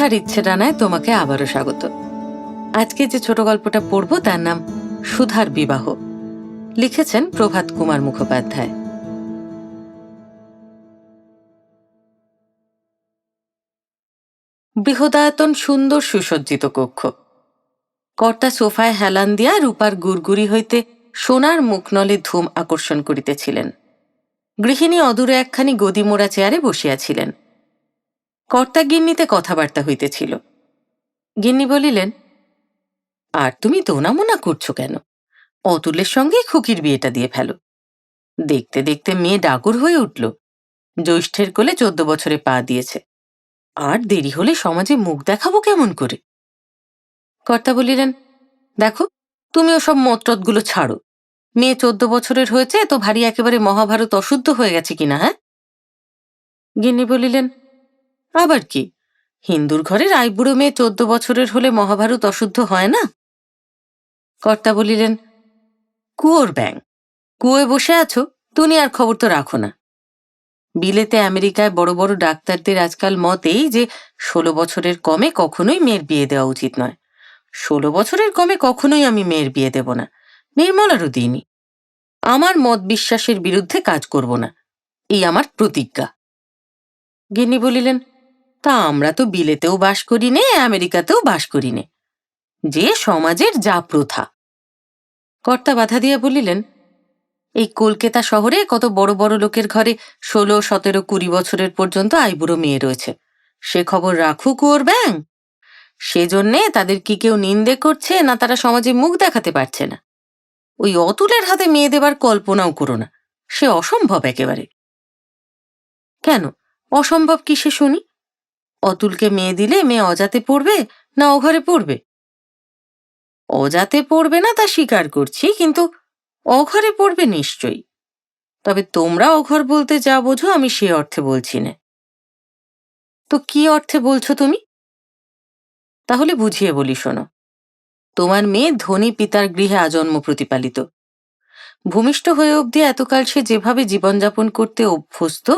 পৃথার ইচ্ছে ডানায় তোমাকে আবারও স্বাগত। আজকে যে ছোট গল্পটা পড়ব তার নাম সুধার বিবাহ। লিখেছেন প্রভাত কুমার মুখোপাধ্যায়। বৃহদায়তন সুন্দর সুসজ্জিত কক্ষ। কর্তা সোফায় হেলান দিয়া রূপার গুড়গুড়ি হইতে সোনার মুখনলে ধূম আকর্ষণ করিতেছিলেন। গৃহিণী অদূরে একখানি গদি মোড়া চেয়ারে বসিয়াছিলেন। কর্তা গিন্নিতে কথাবার্তা হইতেছিল। গিন্নি বলিলেন, আর তুমি দোনামোনা করছ কেন? অতুলের সঙ্গে খুকির বিয়েটা দিয়ে ফেলো। দেখতে দেখতে মেয়ে ডাগর হয়ে উঠল। জ্যৈষ্ঠের কোলে চোদ্দ বছরে পা দিয়েছে। আর দেরি হলে সমাজে মুখ দেখাবো কেমন করে? কর্তা বলিলেন, দেখো, তুমি ওসব মতরতগুলো ছাড়ো। মেয়ে চোদ্দ বছরের হয়েছে তো ভারী একেবারে মহাভারত অশুদ্ধ হয়ে গেছে কিনা হ্যাঁ? গিন্নি বলিলেন আবার কি? হিন্দুর ঘরের আইবুড়ো মেয়ে চোদ্দ বছরের হলে মহাভারত অশুদ্ধ হয় না? কর্তা বলিলেন, কুয়োর ব্যাং কুয়োয় বসে আছো, তুমি আর খবর তো রাখো না। বিলেতে আমেরিকায় বড় বড় ডাক্তারদের আজকাল মত এই যে ষোলো বছরের কমে কখনোই মেয়ের বিয়ে দেওয়া উচিত নয়। ষোলো বছরের কমে কখনোই আমি মেয়ের বিয়ে দেব না। নির্মলারও দিইনি। আমার মত বিশ্বাসের বিরুদ্ধে কাজ করব না। এই আমার প্রতিজ্ঞা। গিনি বলিলেন তা আমরা তো বিলেতেও বাস করি নে, আমেরিকাতেও বাস করি নে। যে সমাজের যা প্রথা। কর্তা বাধা দিয়া বলিলেন, এই কলকাতা শহরে কত বড় বড় লোকের ঘরে ষোলো, সতেরো, কুড়ি বছরের পর্যন্ত আইবুড়ো মেয়ে রয়েছে। সে খবর রাখুক ওর ব্যাং। সেজন্যে তাদের কি কেউ নিন্দে করছে না তারা সমাজে মুখ দেখাতে পারছে না। ওই অতুলের হাতে মেয়ে দেবার কল্পনাও করো না। সে অসম্ভব একেবারে। কেন? অসম্ভব কিসে শুনি? অতুলকে মেয়ে দিলে মেয়ে অজাতে পড়বে না অঘরে পড়বে? অজাতে পড়বে না তা স্বীকার করছি, কিন্তু অঘরে পড়বে নিশ্চয়ই। তবে তোমরা অঘর বলতে যা বোঝো আমি সে অর্থে বলছি না। তো কি অর্থে বলছো তুমি? তাহলে বুঝিয়ে বলি শোনো। তোমার মেয়ে ধনী পিতার গৃহে আজন্ম প্রতিপালিত। ভূমিষ্ঠ হয়ে অবধি এতকাল সে যেভাবে জীবনযাপন করতে অভ্যস্ত,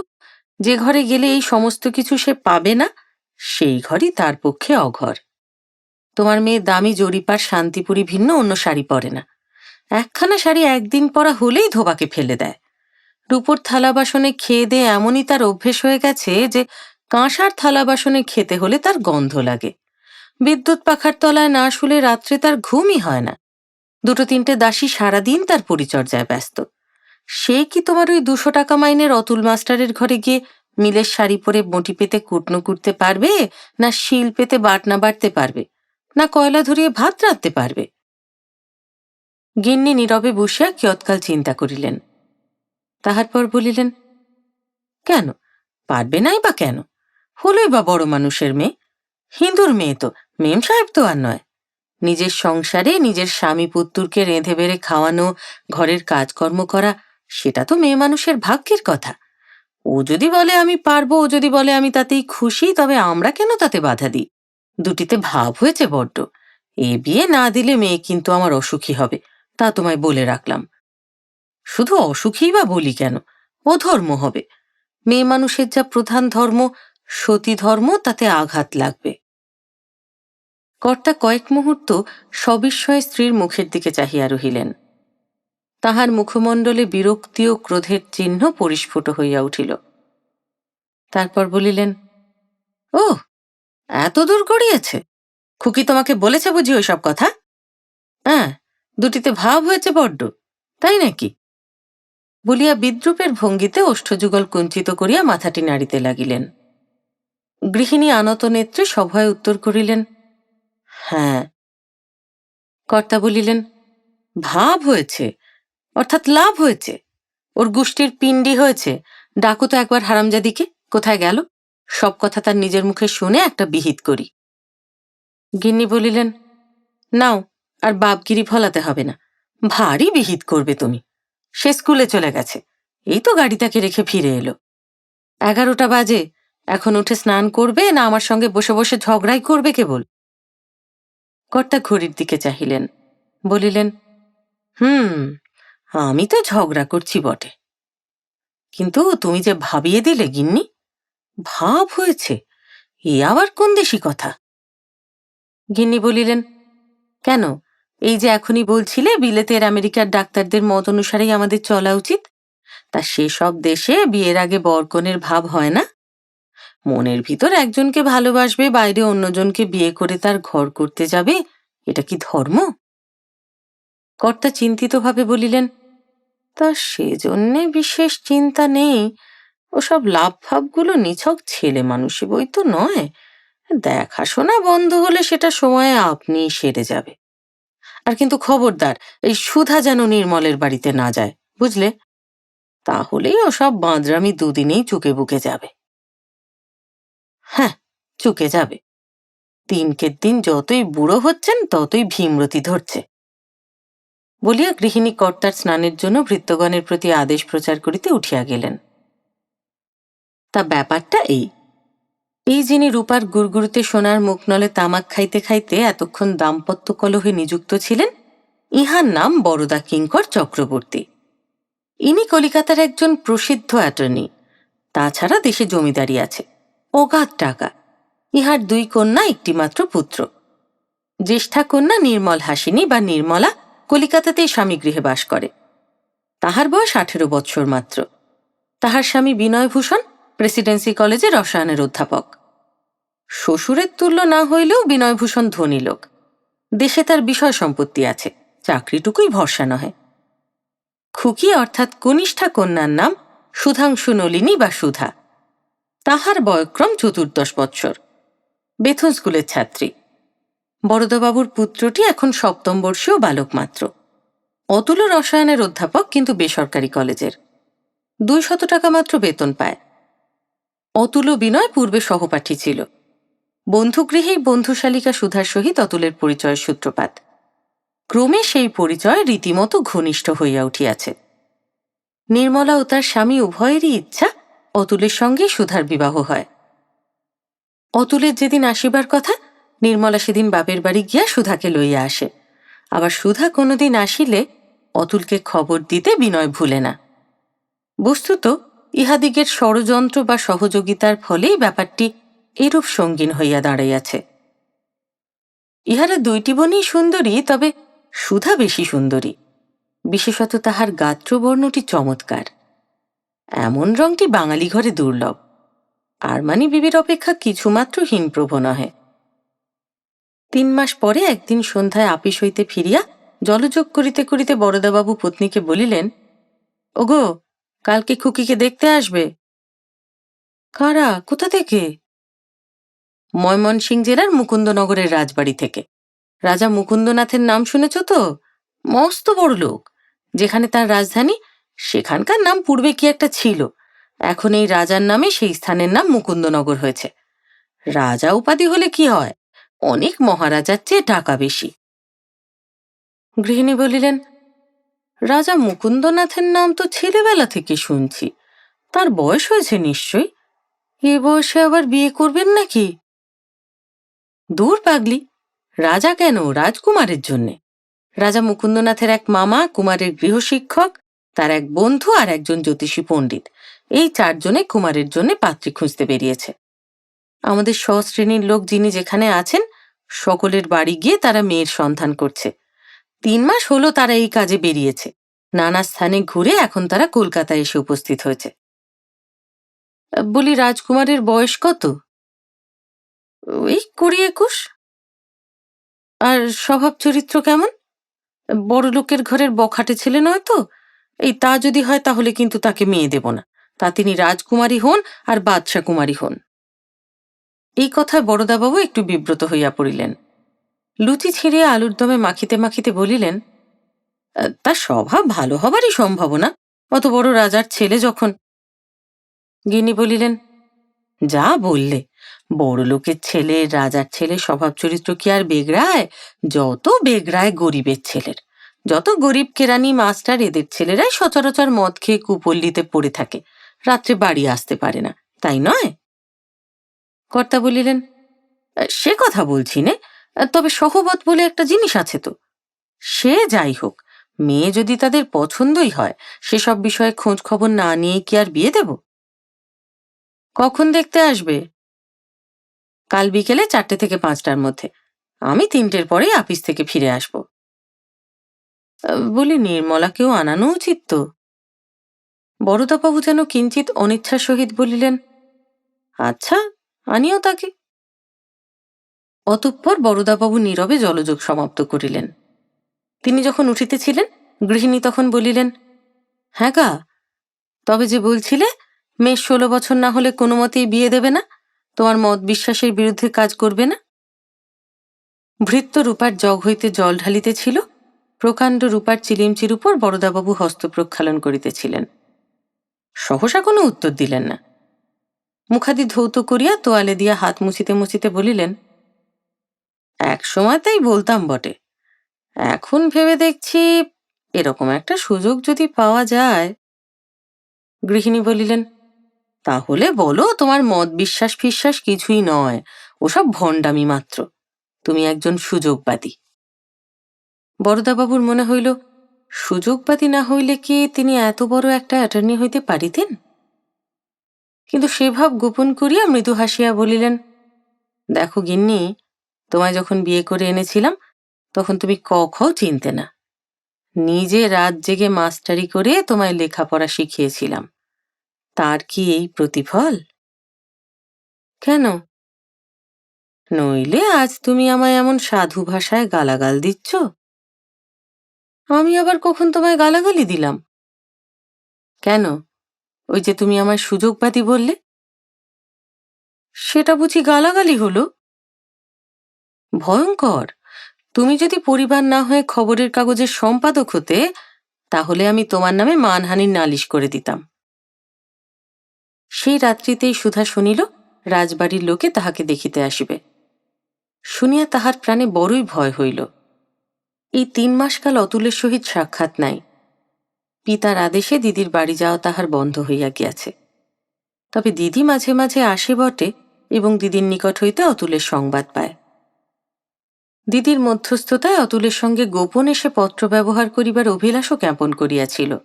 যে ঘরে গেলে এই সমস্ত কিছু সে পাবে না সেই ঘরই তার পক্ষে অঘর। তোমার মেয়ে দামি জরিপার শান্তিপুরি ভিন্ন, অন্য শাড়ি পরে না। একখানা শাড়ি একদিন পরা হলেই ধোবাকে ফেলে দেয়। রূপোর থালা বাসনে খেয়ে দিয়ে এমনই তার অভ্যেস হয়ে গেছে যে কাঁসার থালা বাসনে খেতে হলে তার গন্ধ লাগে। বিদ্যুৎ পাখার তলায় না শুলে রাত্রে তার ঘুমই হয় না। দুটো তিনটে দাসী সারাদিন তার পরিচর্যায় ব্যস্ত। সে কি তোমার ওই দুশো টাকা মাইনের অতুল মাস্টারের ঘরে গিয়ে মিলের শাড়ি পরে বটি পেতে কুটনো কুটতে পারবে, না শিল পেতে বাটনা বাটতে পারবে, না কয়লা ধরিয়ে ভাত রাঁধতে পারবে? গিন্নি নীরবে বসিয়া কিয়ৎকাল চিন্তা করিলেন। তাহার পর বলিলেন, কেন? পারবে নাই বা কেন? হলোই বা বড় মানুষের মেয়ে। হিন্দুর মেয়ে তো, মেম সাহেব তো আর নয়। নিজের সংসারে নিজের স্বামী পুত্তুরকে রেঁধে বেড়ে খাওয়ানো, ঘরের কাজকর্ম করা, সেটা তো মেয়ে মানুষের ভাগ্যের কথা। ও যদি বলে আমি পারব, ও যদি বলে আমি তাতেই খুশি, তবে আমরা কেন তাতে বাধা দিই? দুটিতে ভাব হয়েছে বড্ড। এ বিয়ে না দিলে মেয়ে কিন্তু আমার অসুখী হবে, তা তোমায় বলে রাখলাম। শুধু অসুখী বা বলি কেন? অধর্ম হবে। মেয়ে মানুষের যা প্রধান ধর্ম, সতী ধর্ম, তাতে আঘাত লাগবে। কর্তা কয়েক মুহূর্ত সবিস্ময়ে স্ত্রীর মুখের দিকে চাহিয়া রহিলেন। তাহার মুখমণ্ডলে বিরক্তি ও ক্রোধের চিহ্ন পরিস্ফুট হইয়া উঠিল। তারপর বলিলেন, ও, এত দূর গড়িয়েছে। খুকি তোমাকে বলেছে বুঝি ওইসব কথা? হ্যাঁ দুটিতে ভাব হয়েছে বড্ড, তাই নাকি? বলিয়া বিদ্রুপের ভঙ্গিতে ওষ্ঠযুগল কুঞ্চিত করিয়া মাথাটি নাড়িতে লাগিলেন। গৃহিণী আনত নেত্রে সভয়ে উত্তর করিলেন হ্যাঁ। কর্তা বলিলেন, ভাব হয়েছে অর্থাৎ লাভ হয়েছে। ওর গোষ্ঠীর পিণ্ডি হয়েছে। ডাকো তো একবার হারামজাদিকে, কোথায় গেল? সব কথা তার নিজের মুখে শুনে একটা বিহিত করি। গিন্নি বলিলেন, নাও, আর বাপগিরি ফলাতে হবে না। ভারী বিহিত করবে তুমি। সে স্কুলে চলে গেছে। এই তো গাড়ি তাকে রেখে ফিরে এলো। এগারোটা বাজে। এখন উঠে স্নান করবে না আমার সঙ্গে বসে বসে ঝগড়াই করবে কেবল? কর্তা ঘড়ির দিকে চাহিলেন। বলিলেন, হুম আমি তো ঝগড়া করছি বটে। কিন্তু তুমি যে ভাবিয়ে দিলে, গিন্নি, ভাব হয়েছে, এ আবার কোন দেশি কথা? গিন্নি বলিলেন, কেন, এই যে এখনই বলছিলে, বিলেতের আমেরিকার ডাক্তারদের মত অনুসারেই আমাদের চলা উচিত? তা সেসব দেশে বিয়ের আগে বরকনের ভাব হয় না? মনের ভিতর একজনকে ভালোবাসবে, বাইরে অন্যজনকে বিয়ে করে তার ঘর করতে যাবে, এটা কি ধর্ম? কর্তা চিন্তিতভাবে বলিলেন তা সেজন্যে বিশেষ চিন্তা নেই। ওসব লাভ ভাবগুলো নিছক ছেলে মানুষই বই তো নয়। দেখাশোনা বন্ধ হলে সেটা সময়ে আপনিই সেরে যাবে। আর কিন্তু খবরদার, এই সুধা যেন নির্মলের বাড়িতে না যায়, বুঝলে? তাহলেই ওসব বাঁদরামি দুদিনেই চুকে বুকে যাবে। হ্যাঁ চুকে যাবে। দিনকে দিন যতই বুড়ো হচ্ছেন, ততই ভীমরতি ধরছে। বলিয়া গৃহিণী কর্তার স্নানের জন্য ভৃত্যগণের প্রতি আদেশ প্রচার করিতে উঠিয়া গেলেন। তা ব্যাপারটা এই। এই যিনি রূপার গুড়গুড়িতে সোনার মুখনলে তামাক খাইতে খাইতে এতক্ষণ দাম্পত্য কলহে নিযুক্ত ছিলেন, ইহার নাম বরদা কিঙ্কর চক্রবর্তী। ইনি কলিকাতার একজন প্রসিদ্ধ অ্যাটর্নি, তাছাড়া দেশে জমিদারি আছে, অগাধ টাকা, ইহার দুই কন্যা একটিমাত্র পুত্র। জ্যেষ্ঠা কন্যা নির্মল হাসিনী বা নির্মলা কলিকাতাতেই স্বামী গৃহে বাস করে। তাহার বয়স আঠেরো বৎসর মাত্র। তাহার স্বামী বিনয়ভূষণ, প্রেসিডেন্সি কলেজে রসায়নের অধ্যাপক। শ্বশুরের তুল্য না হইলেও বিনয়ভূষণ ধনী লোক। দেশে তার বিষয় সম্পত্তি আছে, চাকরিটুকুই ভরসা নহে। খুকি অর্থাৎ কনিষ্ঠা কন্যার নাম সুধাংশু নলিনী বা সুধা। তাহার বয়ক্রম চতুর্দশ বৎসর। বেথুন স্কুলের ছাত্রী। বরদাবাবুর পুত্রটি এখন সপ্তম বর্ষীয় বালক মাত্র অতুল রসায়নের অধ্যাপক, কিন্তু বেসরকারি কলেজের। দুই শত টাকা মাত্র বেতন পায়। অতুল বিনয় পূর্বে সহপাঠী ছিল। বন্ধুগৃহেই বন্ধুশালিকা সুধার সহিত অতুলের পরিচয়ের সূত্রপাত। ক্রমে সেই পরিচয় রীতিমতো ঘনিষ্ঠ হইয়া উঠিয়াছে। নির্মলা ও তার স্বামী উভয়েরই ইচ্ছা অতুলের সঙ্গে সুধার বিবাহ হয়। অতুলের যেদিন আসিবার কথা নির্মলা সেদিন বাপের বাড়ি গিয়া সুধাকে লইয়া আসে। আবার সুধা কোনোদিন আসিলে অতুলকে খবর দিতে বিনয় ভুলে না। বস্তুত ইহাদিগের ষড়যন্ত্র বা সহযোগিতার ফলেই ব্যাপারটি এরূপ সঙ্গীন হইয়া দাঁড়াইয়াছে। ইহারা দুইটি বোনই সুন্দরী, তবে সুধা বেশি সুন্দরী। বিশেষত তাহার গাত্রবর্ণটি চমৎকার। এমন রংটি বাঙালি ঘরে দুর্লভ। আরমানি বিবির অপেক্ষা কিছুমাত্র হীনপ্রভ নহে। তিন মাস পরে একদিন সন্ধ্যায় আপিস হইতে ফিরিয়া জলযোগ করিতে করিতে বরদাবাবু পত্নীকে বলিলেন, ওগো, কালকে খুকিকে দেখতে আসবে? কারা? কোথা থেকে? ময়মনসিং জেলার মুকুন্দনগরের রাজবাড়ি থেকে। রাজা মুকুন্দনাথের নাম শুনেছ তো? মস্ত বড় লোক। যেখানে তার রাজধানী, সেখানকার নাম পূর্বে কি একটা ছিল? এখন এই রাজার নামে সেই স্থানের নাম মুকুন্দনগর হয়েছে। রাজা উপাধি হলে কি হয়? অনেক মহারাজার চেয়ে টাকা বেশি। গৃহিণী বলিলেন, রাজা মুকুন্দনাথের নাম তো ছেলেবেলা থেকে শুনছি। তার বয়স হয়েছে নিশ্চয়ই? এ বয়সে আবার বিয়ে করবেন নাকি? দূর পাগলি, রাজা কেন রাজকুমারের জন্যে? রাজা মুকুন্দনাথের এক মামা, কুমারের গৃহশিক্ষক, তার এক বন্ধু আর একজন জ্যোতিষী পণ্ডিত। এই চারজনে কুমারের জন্য পাত্রী খুঁজতে বেরিয়েছে। আমাদের সশ্রেণীর লোক যিনি যেখানে আছেন সকলের বাড়ি গিয়ে তারা মেয়ের সন্ধান করছে। তিন মাস হলো তারা এই কাজে বেরিয়েছে। নানা স্থানে ঘুরে এখন তারা কলকাতায় এসে উপস্থিত হয়েছে। বলি, রাজকুমারের বয়স কত? ওই কুড়ি একুশ। আর স্বভাব চরিত্র কেমন? বড় লোকের ঘরের বখাটে ছেলে নয় তো? এই তা যদি হয় তাহলে কিন্তু তাকে মেয়ে দেব না। তা তিনি রাজকুমারী হন আর বাদশা কুমারী হন। এই কথায় বড়দাবাবু একটু বিব্রত হইয়া পড়িলেন। লুচি ছিঁড়িয়া আলুর দমে মাখিতে মাখিতে বলিলেন "আহ, তার স্বভাব ভালো হবারই সম্ভাবনা। অত বড় রাজার ছেলে যখন গিনি বলিলেন যা বললে বড় লোকের ছেলে রাজার ছেলে স্বভাব চরিত্র কি আর বেগড়ায়? যত বেগড়ায় গরিবের ছেলের। যত গরিব কেরানি মাস্টার এদের ছেলেরাই সচরাচর মদ খেয়ে কুপল্লিতে পড়ে থাকে। রাত্রে বাড়ি আসতে পারে না তাই নয়? কর্তা বলিলেন সে কথা বলছি নে, তবে সহবত বলে একটা জিনিস আছে তো। সে যাই হোক, মেয়ে যদি তাদের পছন্দই হয়, সেসব বিষয়ে খোঁজ খবর না নিয়ে কি আর বিয়ে দেব? কখন দেখতে আসবে? কাল বিকেলে চারটে থেকে পাঁচটার মধ্যে। আমি তিনটের পরেই আপিস থেকে ফিরে আসব। বলি নির্মলাকেও আনানো উচিত তো? বড়দাবাবু যেন কিঞ্চিত অনিচ্ছার সহিত বলিলেন আচ্ছা আনিও তাকে। অতঃপর বড়দাবাবু নীরবে জলযোগ সমাপ্ত করিলেন। তিনি যখন উঠিতেছিলেন, গৃহিণী তখন বলিলেন হ্যাঁ গা, তবে যে বলছিলে মেয়ের ষোলো বছর না হলে কোনো মতেই বিয়ে দেবে না, তোমার মত বিশ্বাসের বিরুদ্ধে কাজ করবে না? ভৃত্য রূপার জগ হইতে জল ঢালিতেছিল, প্রকাণ্ড রূপার চিলিমচির উপর বরদাবাবু হস্ত প্রক্ষালন করিতেছিলেন। সহসা কোনো উত্তর দিলেন না। মুখাদি ধৌত করিয়া তোয়ালে দিয়া হাত মুছিতে মুছিতে বলিলেন, এক সময় তাই বলতাম বটে। এখন ভেবে দেখছি এরকম একটা সুযোগ যদি পাওয়া যায় গৃহিণী বলিলেন, তাহলে বলো, তোমার মত বিশ্বাস ফিশ্বাস কিছুই নয়। ওসব ভণ্ডামি মাত্র। তুমি একজন সুযোগবাদী বরদাবাবুর মনে হইল, সুযোগবাদী না হইলে কি তিনি এত বড় একটা অ্যাটর্নি হইতে পারিতেন? কিন্তু সে ভাব গোপন করিয়া মৃদু হাসিয়া বলিলেন, দেখো গিন্নি, তোমায় যখন বিয়ে করে এনেছিলাম, তখন তুমি ক খ চিনতে না। নিজে রাত জেগে মাস্টারি করে তোমায় লেখাপড়া শিখিয়েছিলাম। তার কি এই প্রতিফল? কেন? নইলে আজ তুমি আমায় এমন সাধু ভাষায় গালাগাল দিচ্ছ। আমি আবার কখন তোমায় গালাগালি দিলাম? কেন? ওই যে তুমি আমায় সুযোগবাদী বললে? সেটা বুঝি গালাগালি হলো? ভয়ঙ্কর। তুমি যদি পরিবার না হয়ে খবরের কাগজের সম্পাদক হতে, তাহলে আমি তোমার নামে মানহানির নালিশ করে দিতাম। সেই রাত্রিতেই সুধা শুনিল, রাজবাড়ির লোকে তাহাকে দেখিতে আসিবে। শুনিয়া তাহার প্রাণে বড়ই ভয় হইল। এই তিন মাসকাল অতুলের সহিত সাক্ষাৎ নাই। পিতার আদেশে দিদির বাড়ি যাওয়া তাহার বন্ধ হইয়া গিয়াছে। তবে দিদি মাঝে মাঝে আসে বটে এবং দিদির নিকট হইতে অতুলের সংবাদ পায়। দিদির মধ্যস্থতায় অতুলের সঙ্গে গোপন এসে পত্র ব্যবহার করিবার অভিলাষও জ্ঞাপন করিয়াছিল।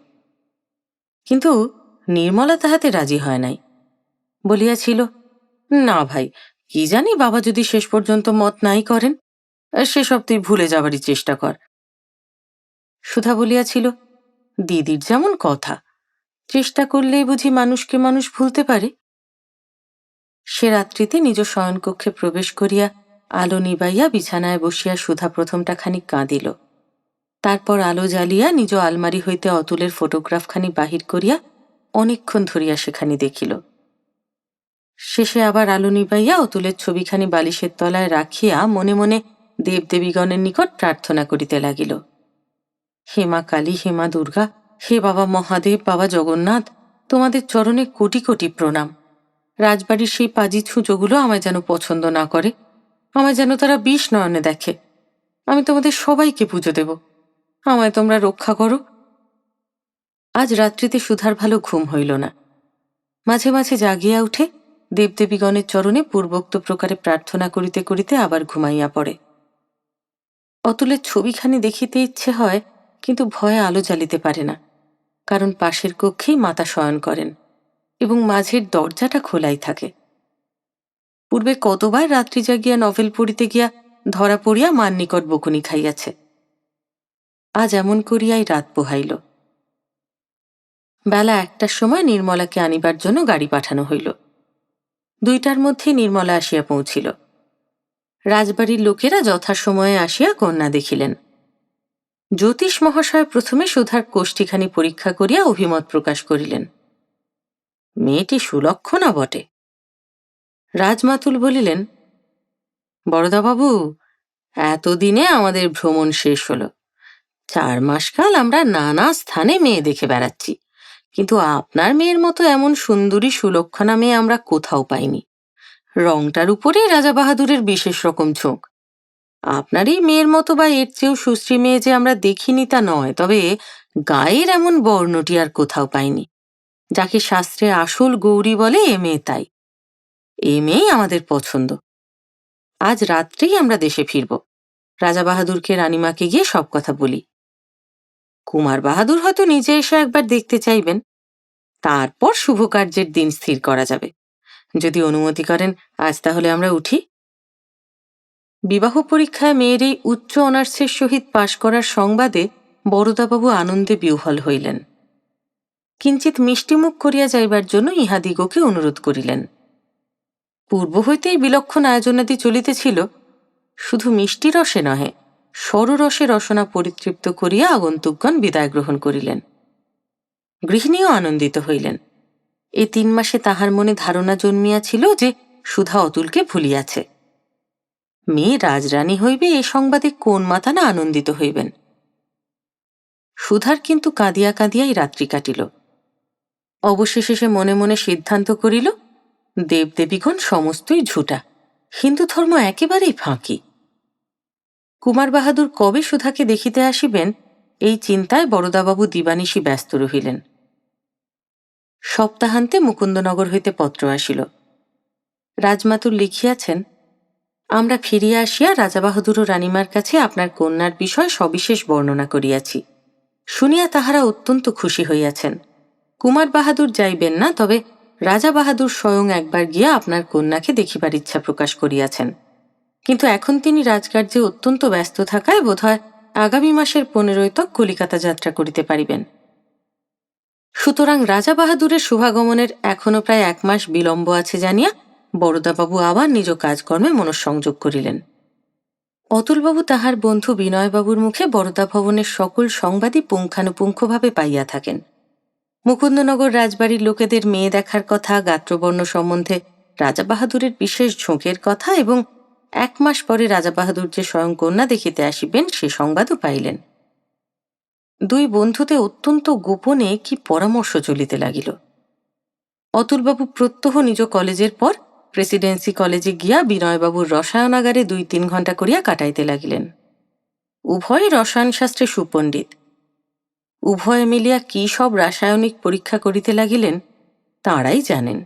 কিন্তু নির্মলা তাহাতে রাজি হয় নাই। বলিয়াছিল, না ভাই, কি জানি বাবা যদি শেষ পর্যন্ত মত নাই করেন সেসব তুই ভুলে যাবারই চেষ্টা কর। সুধা বলিয়াছিল দিদির যেমন কথা। চেষ্টা করলেই বুঝি মানুষকে মানুষ ভুলতে পারে। সে রাত্রিতে নিজ শয়নকক্ষে প্রবেশ করিয়া আলো নিবাইয়া বিছানায় বসিয়া সুধা প্রথমটা খানিক কাঁদিল। তারপর আলো জ্বালিয়া নিজ আলমারি হইতে অতুলের ফটোগ্রাফখানি বাহির করিয়া অনেকক্ষণ ধরিয়া সেখানি দেখিল। শেষে আবার আলো নিবাইয়া অতুলের ছবিখানি বালিশের তলায় রাখিয়া মনে মনে দেবদেবীগণের নিকট প্রার্থনা করিতে লাগিল। হে মা কালী হে মা দুর্গা, হে বাবা মহাদেব, বাবা জগন্নাথ, তোমাদের চরণে কোটি কোটি প্রণাম। রাজবাড়ির সেই পাজি ছুঁচোগুলো আমায় যেন পছন্দ না করে, আমায় যেন তারা বিষ নয়নে দেখে। আমি তোমাদের সবাইকে পুজো দেব। আমায় তোমরা রক্ষা করো। আজ রাত্রিতে সুধার ভালো ঘুম হইল না। মাঝে মাঝে জাগিয়া উঠে দেবদেবীগণের চরণে পূর্বোক্ত প্রকারে প্রার্থনা করিতে করিতে আবার ঘুমাইয়া পড়ে। অতুলের ছবিখানি দেখিতে ইচ্ছে হয় কিন্তু ভয়ে আলো জ্বালিতে পারে না, কারণ পাশের কক্ষেই মাতা শয়ন করেন এবং মাঝের দরজাটা খোলাই থাকে। পূর্বে কতবার রাত্রি জাগিয়া নভেল পড়িতে গিয়া ধরা পড়িয়া মার নিকট বকুনি খাইয়াছে। আজ এমন করিয়াই রাত পোহাইল। বেলা একটার সময় নির্মলাকে আনিবার জন্য গাড়ি পাঠানো হইল। দুইটার মধ্যে নির্মলা আসিয়া পৌঁছিল। রাজবাড়ির লোকেরা যথাসময়ে আসিয়া কন্যা দেখিলেন। জ্যোতিষ মহাশয় প্রথমে সুধার কোষ্ঠীখানি পরীক্ষা করিয়া অভিমত প্রকাশ করিলেন। মেয়েটি সুলক্ষণা বটে। রাজমাতুল বলিলেন, বড়দাবাবু, এতদিনে আমাদের ভ্রমণ শেষ হলো। চার মাসকাল আমরা নানা স্থানে মেয়ে দেখে বেড়াচ্ছি। কিন্তু আপনার মেয়ের মতো এমন সুন্দরী সুলক্ষণা মেয়ে আমরা কোথাও পাইনি। রংটার উপরেই রাজা বাহাদুরের বিশেষ রকম ঝোঁক। আপনার এই মেয়ের মতো বা এর চেয়েও সুশ্রী মেয়ে যে আমরা দেখিনি তা নয়, তবে গায়ের এমন বর্ণটি আর কোথাও পাইনি। যাকে শাস্ত্রে আসল গৌরী বলে এ মেয়ে তাই। এ মেয়েই আমাদের পছন্দ। আজ রাত্রেই আমরা দেশে ফিরব। রাজা বাহাদুরকে রানীমাকে গিয়ে সব কথা বলি। কুমার বাহাদুর হয়তো নিজে এসে একবার দেখতে চাইবেন। তারপর শুভ কার্যের দিন স্থির করা যাবে। যদি অনুমতি করেন, আজ তাহলে আমরা উঠি। বিবাহ পরীক্ষায় মেয়ের এই উচ্চ অনার্সের সহিত পাশ করার সংবাদে বরদাবাবু আনন্দে বিহ্বল হইলেন। কিঞ্চিত মিষ্টিমুখ করিয়া যাইবার জন্য ইহাদিগকে অনুরোধ করিলেন। পূর্ব হইতেই বিলক্ষণ আয়োজনাদি চলিতেছিল, শুধু মিষ্টি রসে নহে সররসে রসনা পরিতৃপ্ত করিয়া আগন্তুকগণ বিদায় গ্রহণ করিলেন। গৃহিণীও আনন্দিত হইলেন। এ তিন মাসে তাহার মনে ধারণা জন্মিয়াছিল যে সুধা অতুলকে ভুলিয়াছে। মেয়ে রাজরানী হইবে এ সংবাদে কোন মাতা না আনন্দিত হইবেন? সুধার কিন্তু কাঁদিয়া কাঁদিয়াই রাত্রি কাটিল। অবশেষে সে মনে মনে সিদ্ধান্ত করিল, দেবদেবীগণ সমস্তই ঝুটা হিন্দু ধর্ম একেবারেই ফাঁকি। কুমার বাহাদুর কবে সুধাকে দেখিতে আসিবেন, এই চিন্তায় বরদাবাবু দিবানিশি ব্যস্ত রহিলেন। সপ্তাহান্তে মুকুন্দনগর হইতে পত্র আসিল। রাজমাতুর লিখিয়াছেন আমরা ফিরিয়া আসিয়া রাজাবাহাদুর ও রানীমার কাছে আপনার কন্যার বিষয় সবিশেষ বর্ণনা করিয়াছি। শুনিয়া তাহারা অত্যন্ত খুশি হইয়াছেন। কুমার বাহাদুর যাইবেন না, তবে রাজা বাহাদুর স্বয়ং একবার গিয়া আপনার কন্যাকে দেখিবার ইচ্ছা প্রকাশ করিয়াছেন। কিন্তু এখন তিনি রাজকার্যে অত্যন্ত ব্যস্ত থাকায় বোধহয় আগামী মাসের পনেরোই তক কলিকাতা যাত্রা করিতে পারিবেন। সুতরাং রাজা বাহাদুরের শুভাগমনের এখনও প্রায় এক মাস বিলম্ব আছে জানিয়া বরদাবাবু আবার নিজ কাজকর্মে মনঃসংযোগ করিলেন। অতুলবাবু তাহার বন্ধু বিনয়বাবুর মুখে বরদা ভবনের সকল সংবাদই পুঙ্খানুপুঙ্খভাবে পাইয়া থাকেন। মুকুন্দনগর রাজবাড়ির লোকেদের মেয়ে দেখার কথা, গাত্রবর্ণ সম্বন্ধে রাজা বাহাদুরের বিশেষ ঝোঁকের কথা এবং এক মাস পরে রাজা বাহাদুর যে স্বয়ং কন্যা দেখিতে আসিবেন, সে সংবাদও পাইলেন। দুই বন্ধুতে অত্যন্ত গোপনে কি পরামর্শ চলিতে লাগিল। অতুলবাবু প্রত্যহ নিজ কলেজের পর প্রেসিডেন্সি কলেজে গিয়া বিনয়বাবুর রসায়নাগারে দুই তিন ঘণ্টা করিয়া কাটাইতে লাগিলেন। উভয় রসায়নশাস্ত্রে সুপণ্ডিত। উভয়ে মিলিয়া কি সব রাসায়নিক পরীক্ষা করিতে লাগিলেন, তাঁরাই জানেন।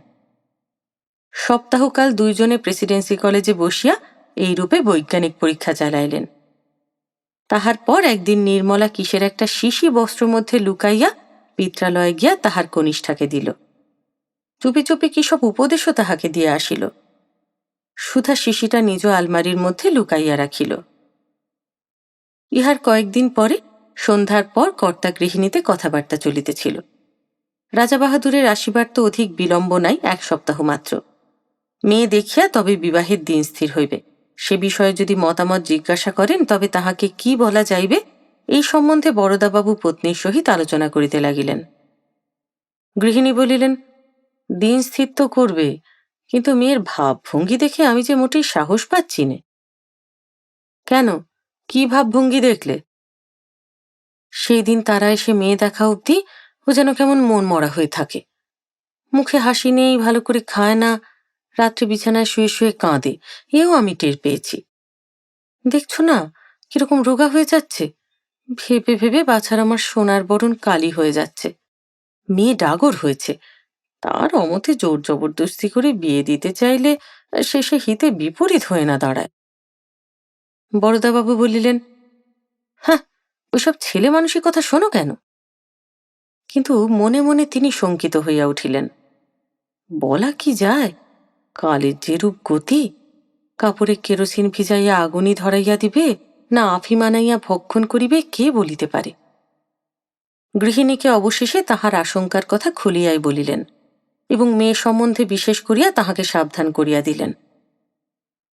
সপ্তাহকাল দুইজনে প্রেসিডেন্সি কলেজে বসিয়া এইরূপে বৈজ্ঞানিক পরীক্ষা চালাইলেন। তাহার পর একদিন নির্মলা কিসের একটা শিশি বস্ত্র মধ্যে লুকাইয়া পিত্রালয়ে গিয়া তাহার কনিষ্ঠাকে দিল। চুপি চুপি কি সব উপদেশও তাহাকে দিয়ে আসিল? সুধা শিশিটা নিজ আলমারির মধ্যে লুকাইয়া রাখিল। ইহার কয়েকদিন পরে, সন্ধ্যার পর কর্তা গৃহিণীতে কথাবার্তা চলিতেছিল। রাজা বাহাদুরের আসিবার তো অধিক বিলম্ব নাই, এক সপ্তাহ মাত্র। মেয়ে দেখিয়া তবে বিবাহের দিন স্থির হইবে। সে বিষয়ে যদি মতামত জিজ্ঞাসা করেন, তবে তাহাকে কি বলা যাইবে, এই সম্বন্ধে বরদাবাবু পত্নীর সহিত আলোচনা করিতে লাগিলেন। গৃহিণী বলিলেন দিন স্থির তো করবে, কিন্তু মেয়ের ভাবভঙ্গি দেখে আমি যে মোটেই সাহস পাচ্ছি নে। কেন? কি ভাবভঙ্গি দেখলে? সেই দিন তারা এসে মেয়ে দেখা অবধি ও যেন কেমন মন মরা হয়ে থাকে। মুখে হাসি নেই, ভালো করে খায় না, রাত্রে বিছানায় শুয়ে শুয়ে কাঁদে, এও আমি টের পেয়েছি। দেখছ না, কীরকম রোগা হয়ে যাচ্ছে? ভেবে ভেবে বাছার আমার সোনার বরণ কালি হয়ে যাচ্ছে। মেয়ে ডাগর হয়েছে তার অমতে জোর জবরদস্তি করে বিয়ে দিতে চাইলে শেষে হিতে বিপরীত হয়ে না দাঁড়ায়। বড়দাবাবু বলিলেন হ্যাঁ ওইসব ছেলে মানুষের কথা শোনো কেন? কিন্তু মনে মনে তিনি শঙ্কিত হইয়া উঠিলেন, বলা কি যায়? কালের যেরূপ গতি, কাপড়ে কেরোসিন ভিজাইয়া আগুনি ধরাইয়া দিবে, না আফি মানাইয়া ভক্ষণ করিবে কে বলিতে পারে? গৃহিণীকে অবশেষে তাহার আশঙ্কার কথা খুলিয়াই বলিলেন এবং মেয়ে সম্বন্ধে বিশেষ করিয়া তাহাকে সাবধান করিয়া দিলেন।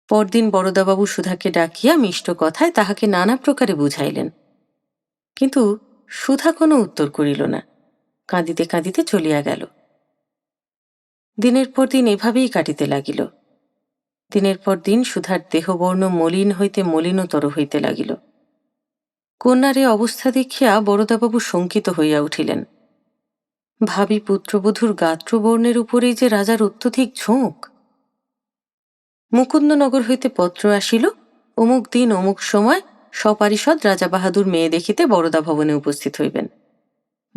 পরদিন বরদাবাবু সুধাকে ডাকিয়া মিষ্ট কথায় তাহাকে নানা প্রকারে বুঝাইলেন। কিন্তু সুধা কোনো উত্তর করিল না, কাঁদিতে কাঁদিতে চলিয়া গেল। দিনের পর দিন এভাবেই কাটিতে লাগিল। দিনের পর দিন সুধার দেহবর্ণ মলিন হইতে মলিনতর হইতে লাগিল। কন্যার এ অবস্থা দেখিয়া বরদাবাবু শঙ্কিত হইয়া উঠিলেন। ভাবি পুত্রবধূর গাত্রবর্ণের উপরেই যে রাজার অত্যধিক ঝোঁক। মুকুন্দনগর হইতে পত্র আসিল, অমুক দিন অমুক সময় সপারিষদ রাজা বাহাদুর মেয়ে দেখিতে বড়দা ভবনে উপস্থিত হইবেন।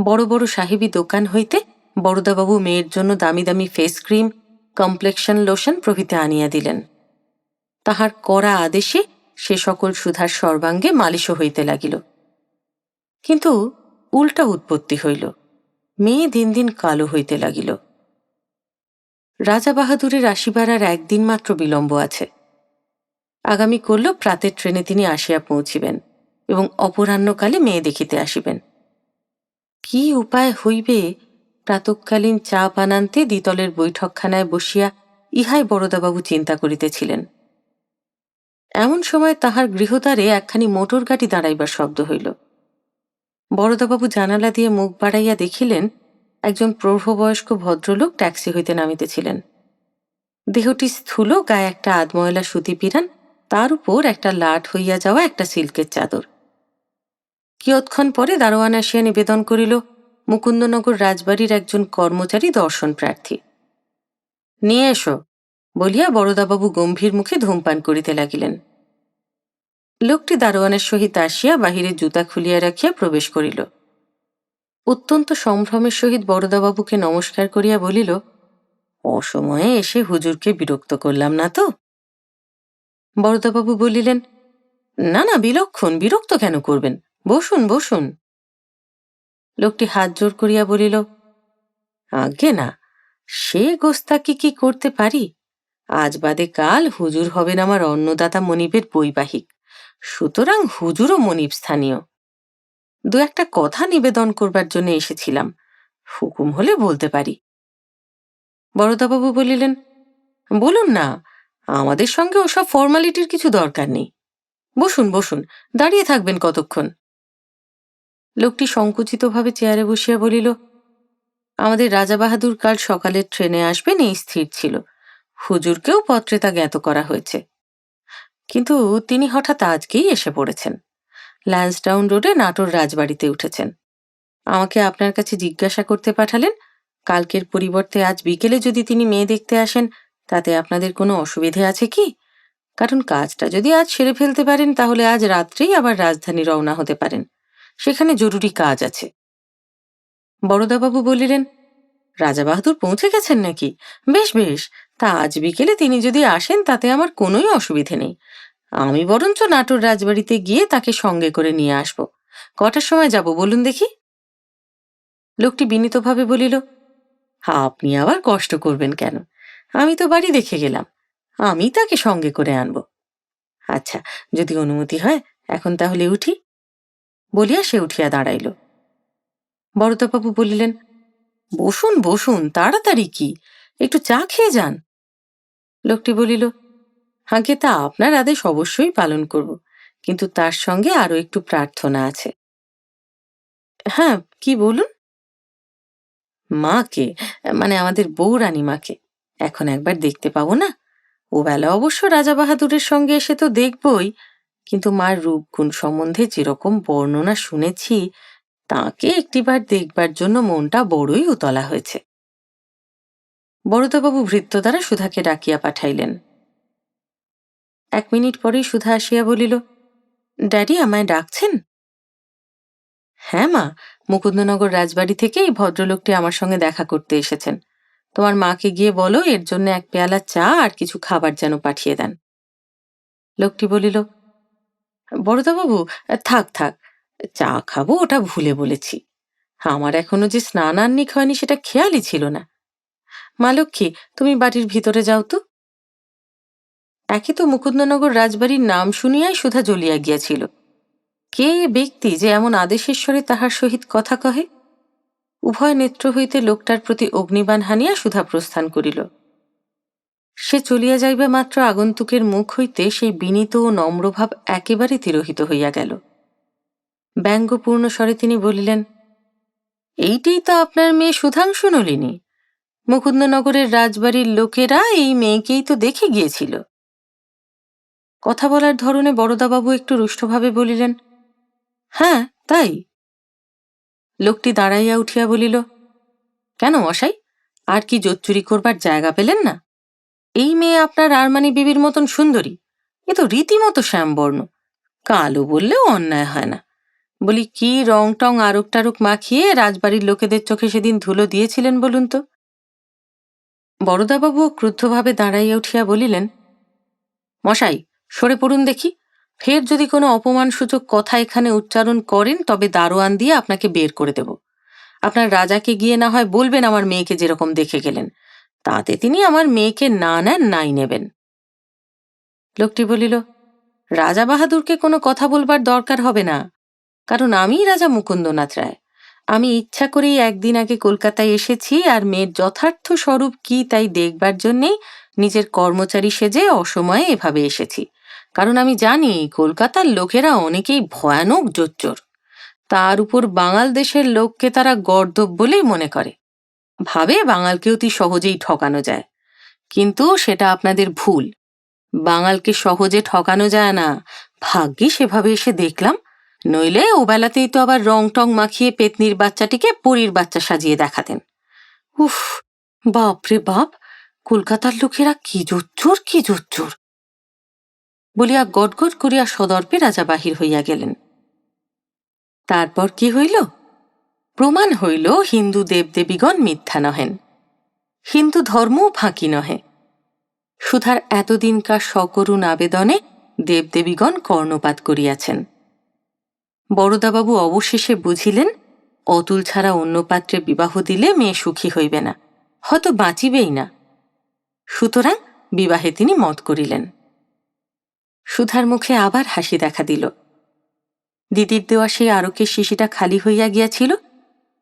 বড় বড় সাহেবী দোকান হইতে বড়দাবাবু মেয়ের জন্য দামি দামি ফেস ক্রিম, কমপ্লেকশন লোশন প্রভৃতি আনিয়া দিলেন। তাহার কড়া আদেশে সে সকল সুধার সর্বাঙ্গে মালিশও হইতে লাগিল। কিন্তু উল্টা উৎপত্তি হইল। মেয়ে দিন দিন কালো হইতে লাগিল। রাজা বাহাদুরের আসিবার আর একদিন মাত্র বিলম্ব আছে। আগামী করল প্রাতের ট্রেনে তিনি আসিয়া পৌঁছিবেন এবং অপরাহ্নকালে মেয়ে দেখিতে আসিবেন। কি উপায় হইবে প্রাতকালীন চা পানান্তে দ্বিতলের বৈঠকখানায় বসিয়া ইহাই বড়দাবাবু চিন্তা করিতেছিলেন। এমন সময় তাহার গৃহদ্বারে একখানি মোটর গাড়ি দাঁড়াইবার শব্দ হইল। বরদাবাবু জানালা দিয়ে মুখ বাড়াইয়া দেখিলেন, একজন প্রৌঢ়বয়স্ক ভদ্রলোক ট্যাক্সি হইতে নামিতেছিলেন। দেহটি স্থূল, গায়ে একটা আধময়লা সুতি পিরান, তার উপর একটা লাট হইয়া যাওয়া একটা সিল্কের চাদর। কিয়ৎক্ষণ পরে দারোয়ান আসিয়া নিবেদন করিল, মুকুন্দনগর রাজবাড়ির একজন কর্মচারী দর্শন প্রার্থী। নিয়ে এসো, বলিয়া বরদাবাবু গম্ভীর মুখে ধূমপান করিতে লাগিলেন। লোকটি দারোয়ানের সহিত আসিয়া বাহিরে জুতা খুলিয়া রাখিয়া প্রবেশ করিল। অত্যন্ত সম্ভ্রমের সহিত বরদাবাবুকে নমস্কার করিয়া বলিল, অসময়ে এসে হুজুরকে বিরক্ত করলাম না তো? বরদাবাবু বলিলেন, না না, বিলক্ষণ, বিরক্ত কেন করবেন? বসুন বসুন। লোকটি হাত জোর করিয়া বলিল, আজ্ঞে না, সে গোস্তা গোস্তাকি কি করতে পারি? আজ বাদে কাল হুজুর হবেন আমার অন্নদাতা মনিবের বৈবাহিক। সুতরাং হুজুরও মনিব স্থানীয়। দু একটা কথা নিবেদন করবার জন্য এসেছিলাম। হুকুম হলে বলতে পারি। বড়দাবাবু বলিলেন, বলুন না, আমাদের সঙ্গে ওসব ফর্মালিটির কিছু দরকার নেই। বসুন বসুন, দাঁড়িয়ে থাকবেন কতক্ষণ। লোকটি সংকুচিতভাবে চেয়ারে বসিয়া বলিল, আমাদের রাজা বাহাদুর কাল সকালের ট্রেনে আসবেন, এই স্থির ছিল। হুজুরকেও পত্রে তা জ্ঞাত করা হয়েছে। কিন্তু তিনি হঠাৎ আজকেই এসে পড়েছেন। ল্যান্সডাউন রোডে নাটোর রাজবাড়িতে উঠেছেন। আমাকে আপনার কাছে জিজ্ঞাসা করতে পাঠালেন। কালকের পরিবর্তে আজ বিকেলে যদি তিনি মেয়ে দেখতে আসেন, তাতে আপনাদের কোনো অসুবিধে আছে কি? কারণ কাজটা যদি আজ সেরে ফেলতে পারেন, তাহলে আজ রাত্রেই আবার রাজধানী রওনা হতে পারেন। সেখানে জরুরি কাজ আছে। বড়দাবাবু বলিলেন রাজা বাহাদুর পৌঁছে গেছেন নাকি? বেশ বেশ। তা আজ বিকেলে তিনি যদি আসেন, তাতে আমার কোনোই অসুবিধে নেই। আমি বরঞ্চ নাটোর রাজবাড়িতে গিয়ে তাকে সঙ্গে করে নিয়ে আসব। কটার সময় যাব বলুন দেখি? লোকটি বিনীতভাবে বলিল, আপনি আবার কষ্ট করবেন কেন? আমি তো বাড়ি দেখে গেলাম। আমি তাকে সঙ্গে করে আনব। আচ্ছা যদি অনুমতি হয়, এখন তাহলে উঠি। বলিয়া সে উঠিয়া দাঁড়াইল। বড়দাবাবু বলিলেন, বসুন বসুন, তাড়াতাড়ি কি? একটু চা খেয়ে যান। লোকটি বলিল, আগে তা আপনার আদেশ অবশ্যই পালন করব, কিন্তু তার সঙ্গে আরও একটু প্রার্থনা আছে। হ্যাঁ কি বলুন? মাকে মানে আমাদের বৌরানী মাকে। এখন একবার দেখতে পাবো না? ও বেলা অবশ্য রাজা বাহাদুরের সঙ্গে এসে তো দেখবই, কিন্তু মার রূপগুণ সম্বন্ধে যেরকম বর্ণনা শুনেছি, তাকে একটিবার দেখবার জন্য মনটা বড়ই উতলা হয়েছে। বড়দাবাবু ভৃত্য দ্বারা সুধাকে ডাকিয়া পাঠাইলেন। এক মিনিট পরেই সুধা আসিয়া বলিল, ড্যাডি, আমায় ডাকছেন? হ্যাঁ মা, মুকুন্দনগর রাজবাড়ি থেকে এই ভদ্রলোকটি আমার সঙ্গে দেখা করতে এসেছেন। তোমার মাকে গিয়ে বলো, এর জন্য এক পেয়ালা চা আর কিছু খাবার যেন পাঠিয়ে দেন। লোকটি বলিল বড়দাবাবু থাক থাক, চা খাব, ওটা ভুলে বলেছি। আমার এখনও যে স্নান আন্নিক হয়নি সেটা খেয়ালই ছিল না। মা লক্ষ্মী, তুমি বাড়ির ভিতরে যাও তো। একে তো মুকুন্দনগর রাজবাড়ির নাম শুনিয়াই সুধা জ্বলিয়া গিয়াছিল। কে ব্যক্তি যে এমন আদেশেশ্বরে তাহার সহিত কথা কহে? উভয় নেত্র হইতে লোকটার প্রতি অগ্নিবাণ হানিয়া সুধা প্রস্থান করিল। সে চলিয়া যাইবা মাত্র আগন্তুকের মুখ হইতে সেই বিনীত ও নম্রভাব একেবারে তিরোহিত হইয়া গেল। ব্যঙ্গপূর্ণ স্বরে তিনি বলিলেন, এইটাই তো আপনার মেয়ে সুধাংশু নলিনী। মুকুন্দনগরের রাজবাড়ির লোকেরা এই মেয়েকেই তো দেখে গিয়েছিল। কথা বলার ধরনে বড়দাবাবু একটু রুষ্টভাবে বলিলেন হ্যাঁ তাই। লোকটি দাঁড়াইয়া উঠিয়া বলিল, কেন মশাই, আর কি জোচ্চুরি করবার জায়গা পেলেন না? এই মেয়ে আপনার আরমানি বিবির মতন সুন্দরী, এ তো রীতিমতো শ্যামবর্ণ কালো বললেও অন্যায় হয় না। বলি, কি রং টং আরুক টারুক মাখিয়ে রাজবাড়ির লোকেদের চোখে সেদিন ধুলো দিয়েছিলেন বলুন তো? বড়দাবাবু ক্রুদ্ধভাবে দাঁড়াইয়া উঠিয়া বলিলেন, মশাই, সরে পড়ুন দেখি। ফের যদি কোনো অপমানসূচক কথা এখানে উচ্চারণ করেন, তবে দারোয়ান দিয়ে আপনাকে বের করে দেব। আপনার রাজাকে গিয়ে না হয় বলবেন আমার মেয়েকে যেরকম দেখে গেলেন। তাতে তিনি আমার মেয়েকে না নেন, নাই নেবেন। লোকটি বলিল, রাজা বাহাদুরকে কোনো কথা বলবার দরকার হবে না, কারণ আমি রাজা মুকুন্দনাথ রায়। আমি ইচ্ছা করেই একদিন আগে কলকাতায় এসেছি আর মেয়ের যথার্থ স্বরূপ কি তাই দেখবার জন্যেই নিজের কর্মচারী সেজে অসময়ে এভাবে এসেছি। কারণ আমি জানি কলকাতার লোকেরা অনেকেই ভয়ানক জোচ্চোর। তার উপর বাঙাল দেশের লোককে তারা গর্দব বলেই মনে করে। ভাবে বাঙালকে অতি সহজেই ঠকানো যায়। কিন্তু সেটা আপনাদের ভুল। বাঙালকে সহজে ঠকানো যায় না। ভাগ্যে সেভাবে এসে দেখলাম নইলে ও বেলাতেই তো আবার রং টং মাখিয়ে পেতনির বাচ্চাটিকে পরীর বাচ্চা সাজিয়ে দেখাতেন। উফ বাপরে বাপ, কলকাতার লোকেরা কি জোচ্চোর কি জোচ্চোর। বলিয়া গটগট করিয়া সদর্পে রাজা বাহির হইয়া গেলেন। তারপর কি হইল? প্রমাণ হইল হিন্দু দেবদেবীগণ মিথ্যা নহেন। হিন্দু ধর্মও ফাঁকি নহে। সুধার এতদিনকার সকরুণ আবেদনে দেবদেবীগণ কর্ণপাত করিয়াছেন। বড়দাবাবু অবশেষে বুঝিলেন, অতুল ছাড়া অন্য পাত্রে বিবাহ দিলে মেয়ে সুখী হইবে না, হয়তো বাঁচিবেই না। সুতরাং বিবাহে তিনি মত করিলেন। সুধার মুখে আবার হাসি দেখা দিল। দিদির দেওয়া সেই আরকের শিশিটা খালি হইয়া গিয়াছিল,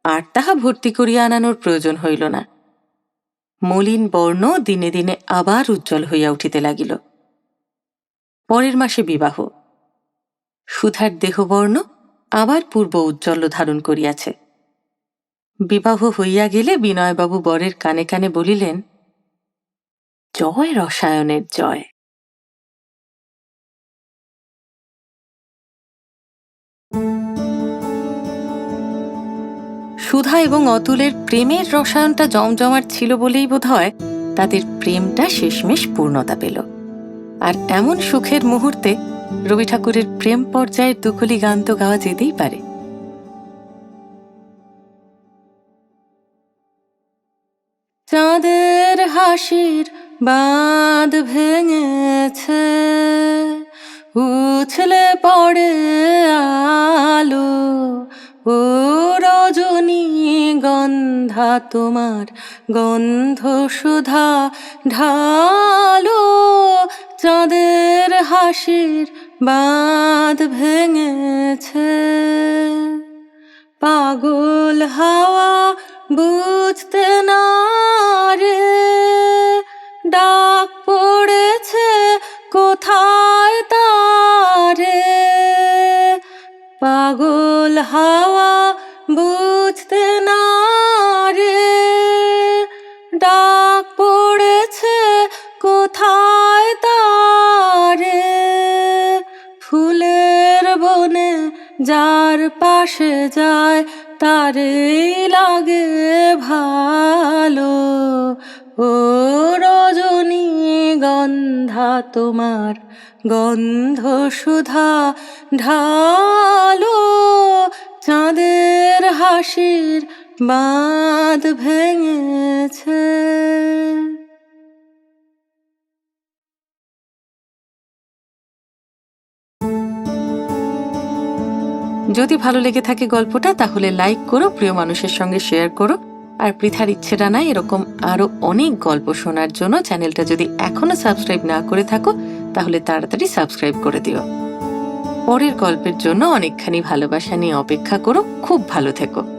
আর তাহা ভর্তি করিয়া আনানোর প্রয়োজন হইল না। মলিন বর্ণ দিনে দিনে আবার উজ্জ্বল হইয়া উঠিতে লাগিল। পরের মাসে বিবাহ। সুধার দেহবর্ণ আবার পূর্ব উজ্জ্বল ধারণ করিয়াছে। বিবাহ হইয়া গেলে বিনয়বাবু বরের কানে কানে বলিলেন, জয় রসায়নের জয়। সুধা এবং অতুলের প্রেমের রসায়নটা জমজমাট ছিল বলেই বোধ হয় তাদের প্রেমটা শেষমেশ পূর্ণতা পেল। আর এমন সুখের মুহূর্তে রবি ঠাকুরের প্রেম পর্যায়ের দুখলি গান তো গাওয়া যেতেই পারে। চাঁদের হাসির বাঁধ ভেঙেছে, উছলে পড়ে আলো ও রজনী গন্ধা তোমার গন্ধ সুধা ঢালো। চাঁদের হাসির বাঁধ ভেঙেছে। পাগল হাওয়া বুঝতে না রে। ডাক পড়েছে কোথায় তারে? পাগল হাওয়া বুঝতে না রে। ডাক পড়েছে কোথায় তারে? ফুলের বনে যার পাশে যায় তারে লাগে ভালো। ও রজনী গন্ধা তোমার গন্ধ সুধা ঢালো, চাঁদের হাসির বাঁধ ভেঙেছে। যদি ভালো লেগে থাকে গল্পটা, তাহলে লাইক করো, প্রিয় মানুষের সঙ্গে শেয়ার করো। আর পৃথার ইচ্ছেটা নাই এরকম আরও অনেক গল্প শোনার জন্য চ্যানেলটা যদি এখনও সাবস্ক্রাইব না করে থাকো তাহলে তাড়াতাড়ি সাবস্ক্রাইব করে দিও। পরের গল্পের জন্য অনেকখানি ভালোবাসা নিয়ে অপেক্ষা করো। খুব ভালো থেকো।